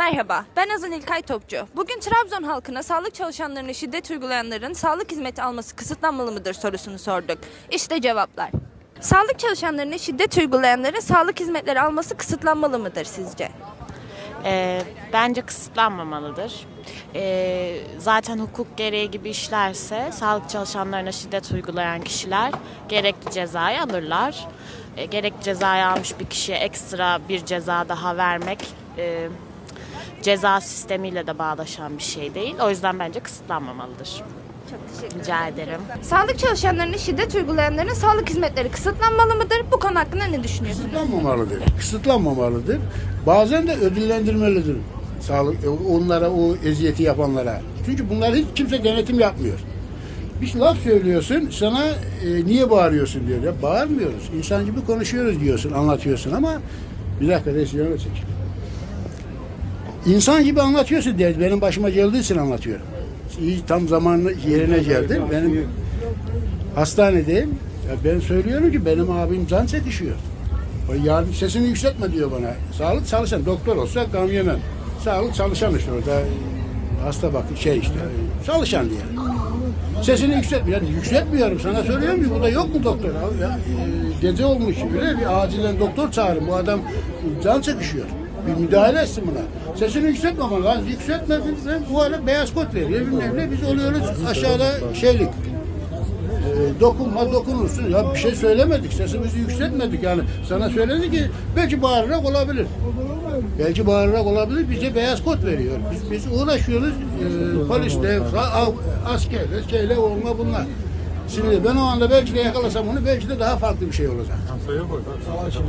Merhaba, ben Azan İlkay Topçu. Bugün Trabzon halkına sağlık çalışanlarına şiddet uygulayanların sağlık hizmeti alması kısıtlanmalı mıdır sorusunu sorduk. İşte cevaplar. Sağlık çalışanlarına şiddet uygulayanların sağlık hizmetleri alması kısıtlanmalı mıdır sizce? Ee, bence kısıtlanmamalıdır. Ee, zaten hukuk gereği gibi işlerse sağlık çalışanlarına şiddet uygulayan kişiler gerekli cezayı alırlar. Ee, gerekli cezayı almış bir kişiye ekstra bir ceza daha vermek e, ceza sistemiyle de bağdaşan bir şey değil. O yüzden bence kısıtlanmamalıdır. Çok teşekkür Rica ederim. Sağlık çalışanlarına şiddet uygulayanların sağlık hizmetleri kısıtlanmalı mıdır? Bu konu hakkında ne düşünüyorsunuz? Kısıtlanmamalıdır. Kısıtlanmamalıdır. Bazen de ödüllendirmelidir. Sağlık onlara o eziyeti yapanlara. Çünkü bunlar hiç kimse denetim yapmıyor. Bir laf söylüyorsun, sana e, niye bağırıyorsun diyor. Ya bağırmıyoruz. İnsan gibi konuşuyoruz diyorsun, anlatıyorsun ama bir dakika resmini çek. İnsan gibi anlatıyorsun diye benim başıma geldiği için anlatıyorum. İyi tam zamanlı yerine geldi. Benim hastanedeyim. Ya ben söylüyorum ki benim abim can çekişiyor. O yardım sesini yükseltme diyor bana. Sağlık çalışan doktor olsa gam yemem. Sağlık çalışan işte orada hasta bak şey işte çalışan diye. Sesini yükseltme. Yani yükseltmiyorum sana söylüyorum ki burada yok mu doktor? Ya, gece olmuş öyle bir acilen doktor çağırın. Bu adam can çekişiyor. Bir müdahale etsin buna. Sesini yükseltme bana. Lan yükseltmedin. Bu ara beyaz kot veriyor. Bilmem ne. Biz oluyoruz aşağıda şeylik. E, dokunma dokunursun. Ya bir şey söylemedik. Sesimizi yükseltmedik yani. Sana söyledi ki belki bağırarak olabilir. Belki bağırarak olabilir. Bize beyaz kot veriyor. Biz, biz uğraşıyoruz. E, polisle, a- askerle, şeyle olma bunlar. Şimdi ben o anda belki de yakalasam onu belki de daha farklı bir şey olacak.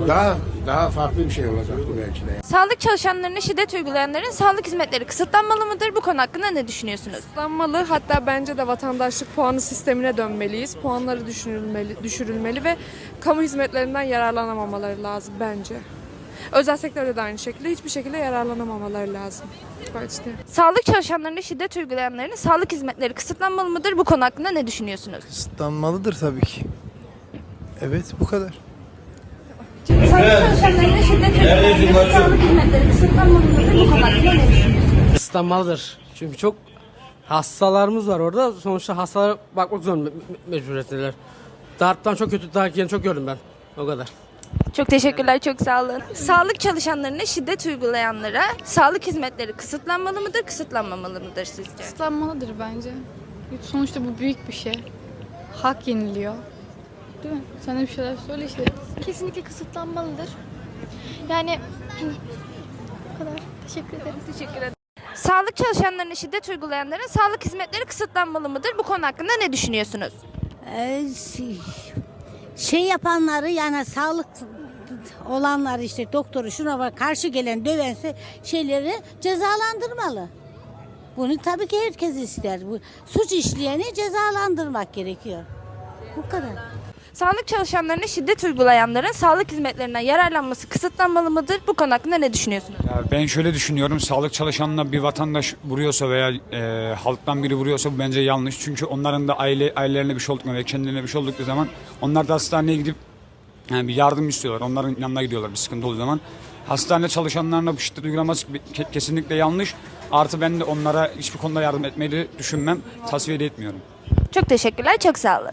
Daha daha farklı bir şey olacaktı belki de. Sağlık çalışanlarına şiddet uygulayanların sağlık hizmetleri kısıtlanmalı mıdır? Bu konu hakkında ne düşünüyorsunuz? Kısıtlanmalı. Hatta bence de vatandaşlık puanı sistemine dönmeliyiz. Puanları düşürülmeli, düşürülmeli ve kamu hizmetlerinden yararlanamamaları lazım bence. Özel sektörde de aynı şekilde hiçbir şekilde yararlanamamaları lazım. İşte. Sağlık çalışanlarına şiddet uygulayanların sağlık hizmetleri kısıtlanmalı mıdır? Bu konu hakkında ne düşünüyorsunuz? Kısıtlanmalıdır tabii ki. Evet bu kadar. Sağlık çalışanlarına şiddet uygulayanların sağlık hizmetleri kısıtlanmalı mıdır? Bu konu hakkında ne düşünüyorsunuz? Kısıtlanmalıdır. Çünkü çok hastalarımız var orada. Sonuçta hastalara bakmak zorunda me- me- mecburiyetindeler. Darptan çok kötü dayak yiyen çok gördüm ben. O kadar. Çok teşekkürler, çok sağ olun. Sağlık çalışanlarına şiddet uygulayanlara sağlık hizmetleri kısıtlanmalı mıdır, kısıtlanmamalı mıdır sizce? Kısıtlanmalıdır bence. Sonuçta bu büyük bir şey. Hak yeniliyor. Değil mi? Sen de bir şeyler söyle işte. Kesinlikle kısıtlanmalıdır. Yani bu kadar. Teşekkür ederim. Teşekkür ederim. Sağlık çalışanlarına şiddet uygulayanların sağlık hizmetleri kısıtlanmalı mıdır? Bu konu hakkında ne düşünüyorsunuz? Şey- yapanları yani sağlık olanlar işte doktoru şuna var karşı gelen dövense şeyleri cezalandırmalı. Bunu tabii ki herkes ister. Bu suç işleyeni cezalandırmak gerekiyor. Bu kadar. Sağlık çalışanlarına şiddet uygulayanların sağlık hizmetlerinden yararlanması kısıtlanmalı mıdır? Bu konu hakkında ne düşünüyorsunuz? Ya ben şöyle düşünüyorum. Sağlık çalışanına bir vatandaş vuruyorsa veya e, halktan biri vuruyorsa bu bence yanlış. Çünkü onların da aile ailelerine bir şey oldukları veya kendilerine bir şey oldukları zaman onlar da hastaneye gidip yani bir yardım istiyorlar. Onların yanına gidiyorlar bir sıkıntı olduğu zaman. Hastane çalışanlarına bu şiddet uygulaması ke- kesinlikle yanlış. Artı ben de onlara hiçbir konuda yardım etmeyi de düşünmem, de etmiyorum. Çok teşekkürler, çok sağ olun.